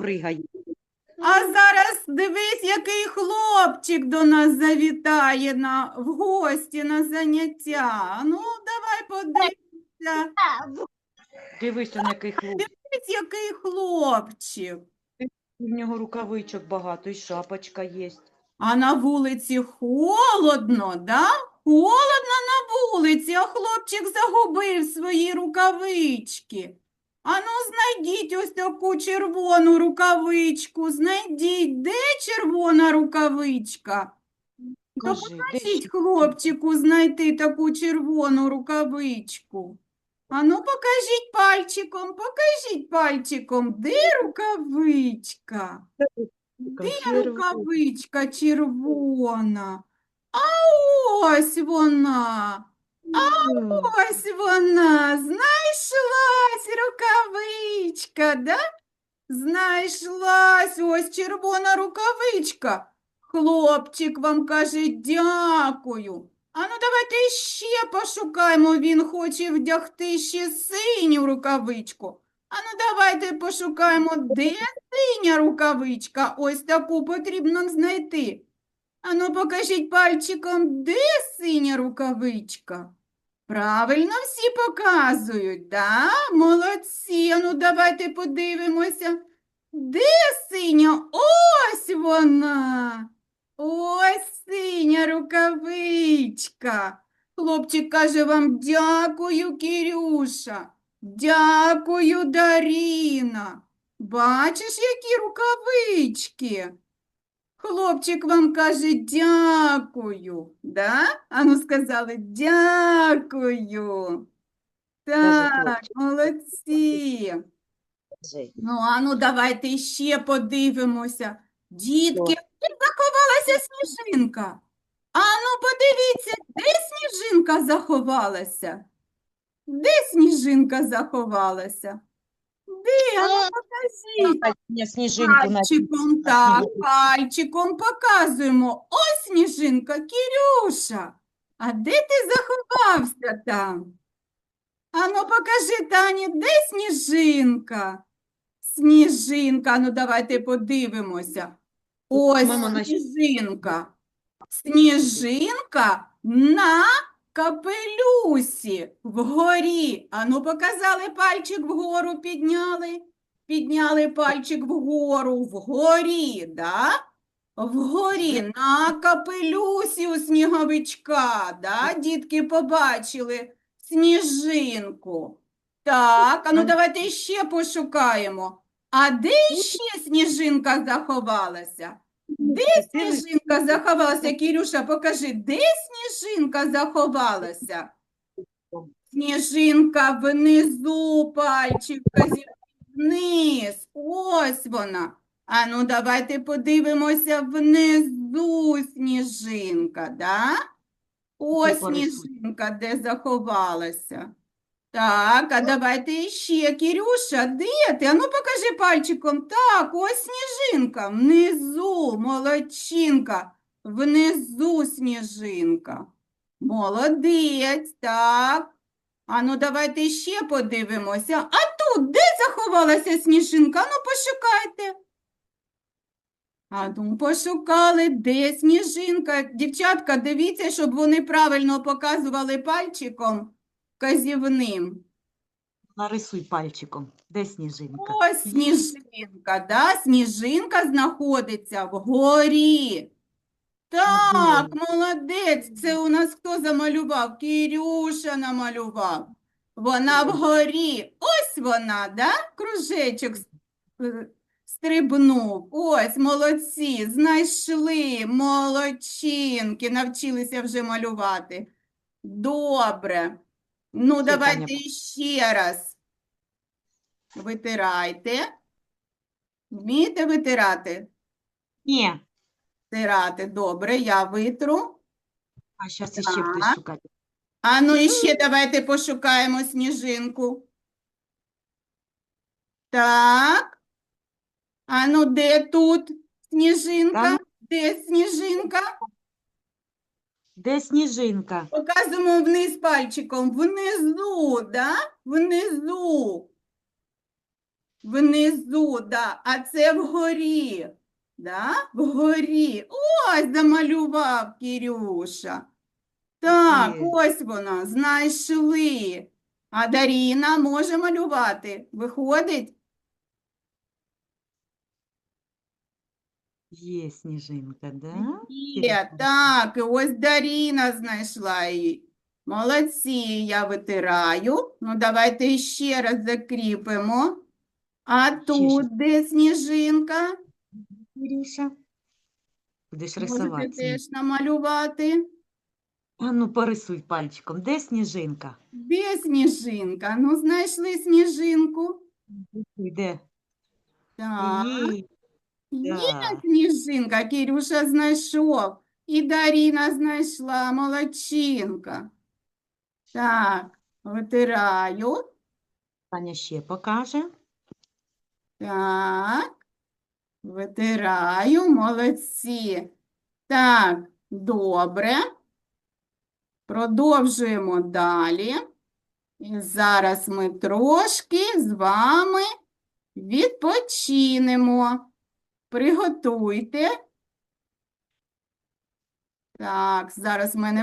Пригає. А зараз дивись, який хлопчик до нас завітає на, в гості на заняття. Ну, давай подивимося. Дивись, он який хлопець. Дивись, який хлопчик. У нього рукавичок багато, і шапочка є. А на вулиці холодно, да? Холодно на вулиці, а хлопчик загубив свої рукавички. Ану, знайдіть ось таку червону рукавичку. Знайдіть, де червона рукавичка? Кажи, де Допоможіть ще? хлопчику знайти таку червону рукавичку. Ану, покажіть пальчиком, покажіть пальчиком, де рукавичка? Де Червона. рукавичка червона? А ось вона. Ось вона. Знайшлась рукавичка, да? Знайшлась ось червона рукавичка. Хлопчик вам каже дякую. Ану, давайте ще пошукаємо. Він хоче вдягти ще синю рукавичку. Ану, давайте пошукаємо, де синя рукавичка. Ось таку потрібно знайти. Ану, покажіть пальчиком, де синя рукавичка. Правильно всі показують, да? Молодці. Ану, давайте подивимося. Де синя? Ось вона. Ось синя рукавичка. Хлопчик каже вам дякую, Кірюша. Дякую, Даріна. Бачиш, які рукавички? Хлопчик вам каже дякую, да? Ану сказали дякую. Так, молодці. Ну, ану, давайте ще подивимося. Дітки, де заховалася сніжинка? Ану, подивіться, де сніжинка заховалася? Де сніжинка заховалася? Де? Ану, покажіть. Дай сніжинку на Пальчиком, так, пальчиком показуємо. Ось сніжинка, Кірюша. А де ти заховався там? Ану, покажи, Тані, де сніжинка? Сніжинка, ну давайте подивимося. Ось Мама, сніжинка. Сніжинка на капелюсі вгорі. Ану, показали пальчик вгору, підняли. Підняли пальчик вгору, вгорі, да? Вгорі, на капелюсі у сніговичка, да? Дітки побачили сніжинку. Так, а ну давайте ще пошукаємо. А де ще сніжинка заховалася? Де сніжинка заховалася? Кірюша, покажи, де сніжинка заховалася? Сніжинка внизу, пальчик вказівний вниз. Ось вона. А ну давайте подивимося внизу сніжинка, да? Ось сніжинка, де заховалася. Так, а давайте іще, Кірюша, де ти? А ну покажи пальчиком. Так, ось сніжинка, внизу, молодчинка, внизу сніжинка. Молодець, так. А ну давайте ще подивимося. А тут де заховалася сніжинка? Ну пошукайте. А ну пошукали, де сніжинка. Дівчатка, дивіться, щоб вони правильно показували пальчиком вказівним. Нарисуй пальчиком. Де сніжинка? Ось сніжинка, да? Сніжинка знаходиться вгорі. Так, молодець. Це у нас хто замалював? Кірюша намалював. Вона вгорі. Ось вона, да? Кружечок е, стрибнув. Ось, молодці, знайшли, молодчинки, навчилися вже малювати. Добре. Ну, давайте ще раз. Витирайте. Вмієте витирати? Ні. Витирати. Добре, я витру. А зараз іще будеш Так. шукати. А ну і ще давайте пошукаємо сніжинку. Так. А ну де тут сніжинка? Де сніжинка? Де сніжинка? Показуємо вниз пальчиком. Внизу, да? Внизу. Внизу, да, а це вгорі. Да? Вгорі. Ось замалював Кірюша. Так, Є. ось вона, знайшли. А Даріна може малювати. Виходить? Є сніжинка, да? Є, так, і ось Даріна знайшла її. Молодці, я витираю. Ну, давайте ще раз закріпимо. А тут де сніжинка? Кірюша. Будеш Можете рисувати. теж намалювати. А ну порисуй пальчиком. Де сніжинка? Де сніжинка? Ну, знайшли сніжинку. Де? Так. Є Так. сніжинка, Кірюша знайшов. І Даріна знайшла, молодчинка. Так, витираю. Таня ще покаже. Так, витираю, молодці. Так, добре. Продовжуємо далі. І зараз ми трошки з вами відпочинемо. Приготуйте. Так, зараз в мене